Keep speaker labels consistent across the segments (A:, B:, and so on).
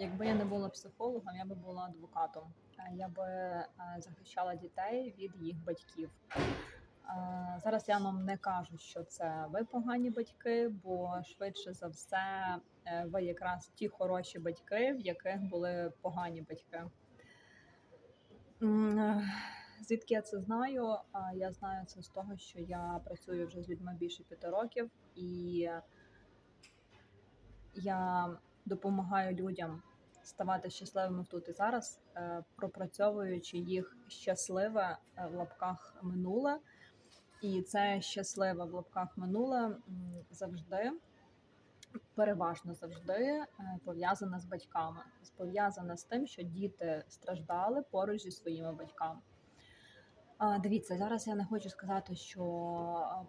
A: Якби я не була психологом, я би була адвокатом. Е, Я би е, захищала дітей від їх батьків. Е, Зараз я вам не кажу, що це ви погані батьки, бо швидше за все ви якраз ті хороші батьки, в яких були погані батьки. Звідки я це знаю? Я знаю це з того, що я працюю вже з людьми більше п'яти років, і я допомагаю людям ставати щасливими тут і зараз, е, пропрацьовуючи їх щасливе е, в лапках минуле. І це щасливе в лапках минуле завжди, переважно завжди пов'язана пов'язане з батьками, пов'язане з тим, що діти страждали поруч зі своїми батьками. Дивіться, зараз я не хочу сказати, що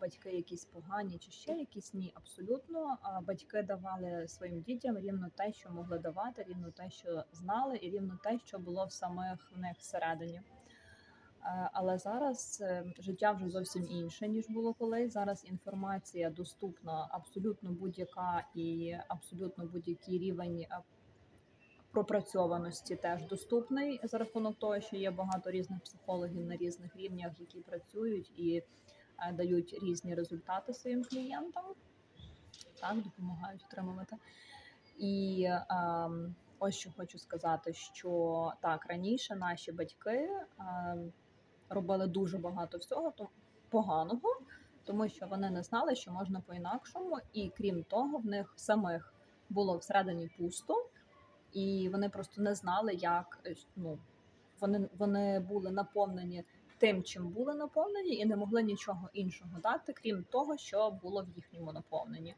A: батьки якісь погані чи ще якісь ні, абсолютно. Батьки давали своїм дітям рівно те, що могли давати, рівно те, що знали, і рівно те, що було в самих них всередині. Але зараз е, життя вже зовсім інше ніж було колись. Зараз інформація доступна абсолютно будь-яка і абсолютно будь-який рівень е, пропрацьованості теж доступний за рахунок того, що є багато різних психологів на різних рівнях, які працюють і е, дають різні результати своїм клієнтам, так допомагають отримувати. І ем, ось що хочу сказати: що так раніше наші батьки ем, робили дуже багато всього то поганого, тому що вони не знали, що можна по-інакшому, і крім того, в них самих було всередині пусто, і вони просто не знали, як е, ну, вони, вони були наповнені тим, чим були наповнені, і не могли нічого іншого дати, крім того, що було в їхньому наповненні.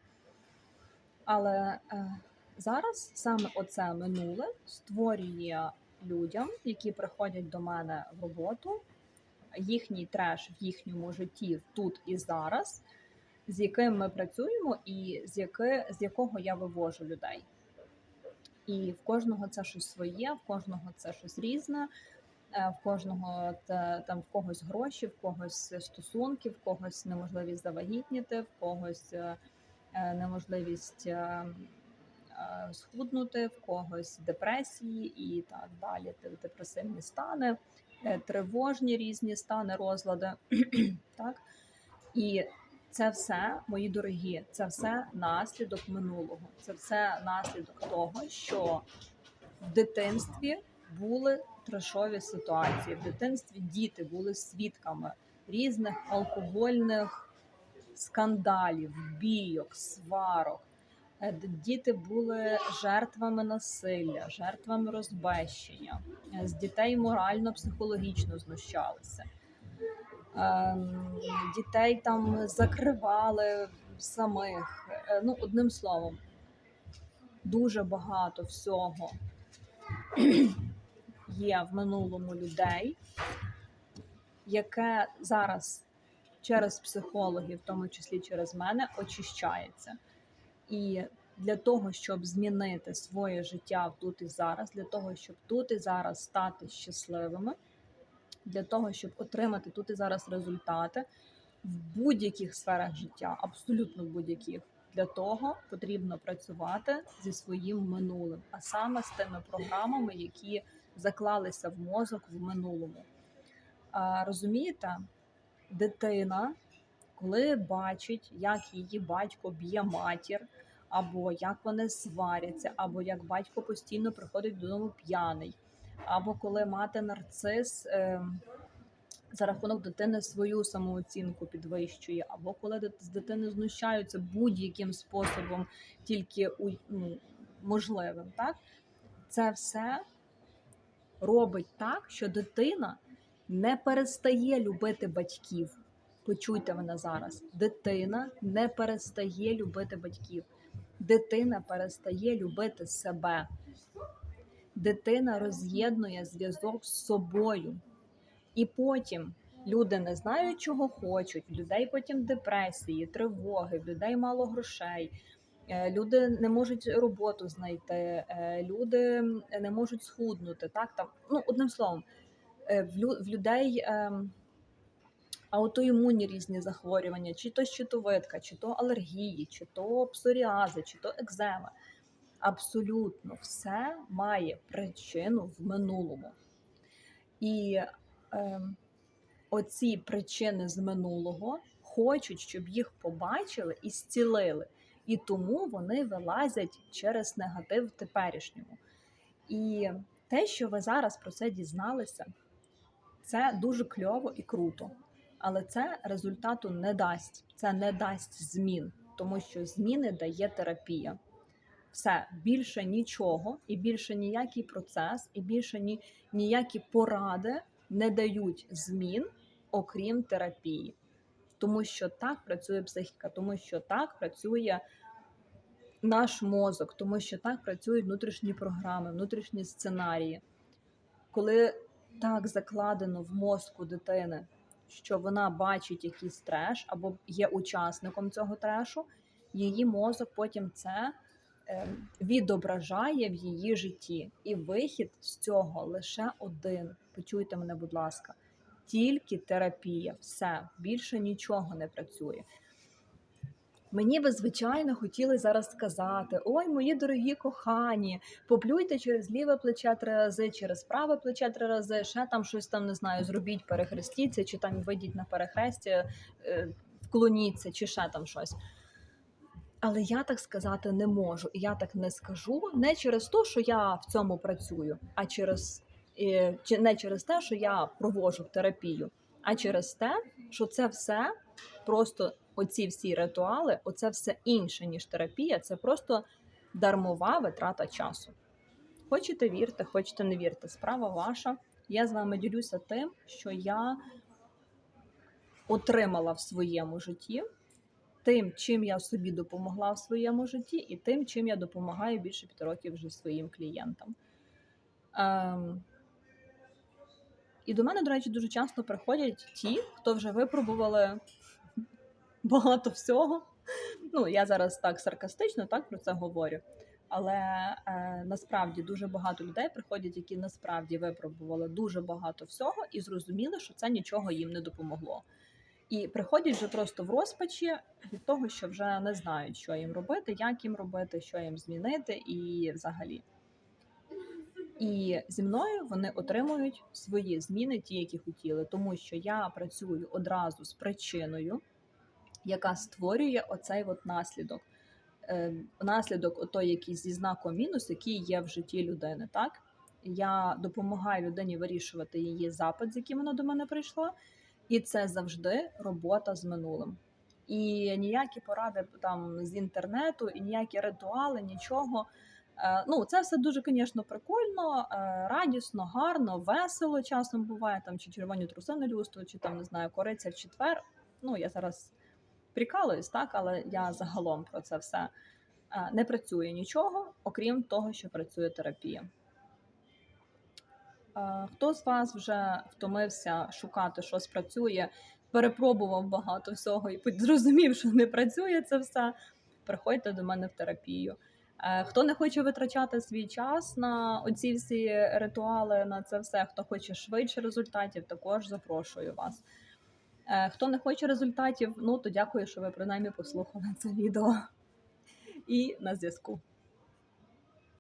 A: Але е, зараз саме оце минуле створює людям, які приходять до мене в роботу, їхній треш в їхньому житті тут і зараз, з яким ми працюємо, і з, яки, з якого я вивожу людей. І в кожного це щось своє, в кожного це щось різне. е, В кожного те- там в когось гроші, в когось стосунки, в когось неможливість завагітніти, в когось е, е, неможливість схуднути, в когось депресії і так далі. Де- Депресивні стани, тривожні різні стани, розлади. так? І це все, мої дорогі, це все наслідок минулого. Це все наслідок того, що в дитинстві були трешові ситуації. В дитинстві діти були свідками різних алкогольних скандалів, бійок, сварок. Е, Діти були жертвами насилля, жертвами розбещення. Е, З дітей морально-психологічно знущалися. Ем, Дітей там закривали самих. Е, Ну, одним словом, дуже багато всього є в минулому людей, яке зараз через психологів, в тому числі через мене, очищається. І для того, щоб змінити своє життя тут і зараз, для того, щоб тут і зараз стати щасливими, для того, щоб отримати тут і зараз результати в будь-яких сферах життя, абсолютно будь-яких. Для того потрібно працювати зі своїм минулим, а саме з тими програмами, які заклалися в мозок в минулому. А, розумієте, дитина, коли бачить, як її батько б'є матір, або як вони сваряться, або як батько постійно приходить додому п'яний, або коли мати нарцис. Е, за рахунок дитини свою самооцінку підвищує, або коли з дитини знущаються будь-яким способом, тільки ну, можливим, так? Це все робить так, що дитина не перестає любити батьків. Почуйте мене зараз. Дитина не перестає любити батьків. Дитина перестає любити себе. Дитина роз'єднує зв'язок з собою. І потім люди не знають, чого хочуть. Людей потім депресії, тривоги, в людей мало грошей. е, Люди не можуть роботу знайти, е, люди не можуть схуднути. Так там ну одним словом, е, в людей ем, аутоімунні різні захворювання, чи то щитовидка, чи то алергії, чи то псоріази, чи то екзема. Абсолютно все має причину в минулому. І е, оці причини з минулого хочуть, щоб їх побачили і зцілили. І тому вони вилазять через негатив в теперішньому. І те, що ви зараз про це дізналися, це дуже кльово і круто. Але це результату не дасть. Це не дасть змін, тому що зміни дає терапія. Все більше нічого, і більше ніякий процес, і більше ні, ніякі поради не дають змін, окрім терапії. Тому що так працює психіка, тому що так працює наш мозок, тому що так працюють внутрішні програми, внутрішні сценарії. Коли так закладено в мозку дитини, що вона бачить якийсь треш або є учасником цього трешу, її мозок потім це відображає в її житті. І вихід з цього лише один. Почуйте мене, будь ласка, тільки терапія, все більше нічого не працює. Мені би звичайно хотіли зараз сказати: ой, мої дорогі кохані, поплюйте через ліве плече три рази, через праве плече три рази, ще там щось там не знаю, зробіть, перехрестіться, чи там вийдіть на перехрестя, е, вклоніться, чи ще там щось. Але я так сказати не можу, і я так не скажу не через те, що я в цьому працюю, а через е, чи не через те, що я проводжу терапію, а через те, що це все просто оці всі ритуали, оце все інше, ніж терапія, це просто дармова витрата часу. Хочете вірте, хочете не вірте, справа ваша. Я з вами ділюся тим, що я отримала в своєму житті, тим, чим я собі допомогла в своєму житті, і тим, чим я допомагаю більше п'яти років вже своїм клієнтам. Ем, і до мене, до речі, дуже часто приходять ті, хто вже випробували багато всього. Ну, я зараз так саркастично так про це говорю. Але е, насправді дуже багато людей приходять, які насправді випробували дуже багато всього і зрозуміли, що це нічого їм не допомогло. І приходять вже просто в розпачі від того, що вже не знають, що їм робити, як їм робити, що їм змінити, і взагалі. І зі мною вони отримують свої зміни, ті, які хотіли, тому що я працюю одразу з причиною, яка створює оцей от наслідок. Е, наслідок, отой, який зі знаком мінус, який є в житті людини. Так я допомагаю людині вирішувати її запит, з яким вона до мене прийшла, і це завжди робота з минулим. І ніякі поради там з інтернету, і ніякі ритуали, нічого. Е, Ну, це все дуже, звісно, прикольно, е, радісно, гарно, весело. Часом буває там чи червоні труси на люстру, чи там не знаю, кориця в четвер. Ну я зараз прикалуюсь, так, але я загалом про це все Е, не працює нічого, окрім того, що працює терапія. Хто з вас вже втомився шукати, що спрацює, перепробував багато всього і зрозумів, що не працює це все, приходьте до мене в терапію. Е, Хто не хоче витрачати свій час на оці всі ритуали, на це все, хто хоче швидше результатів, також запрошую вас. Е, Хто не хоче результатів, ну то дякую, що ви принаймні послухали це відео. І на зв'язку.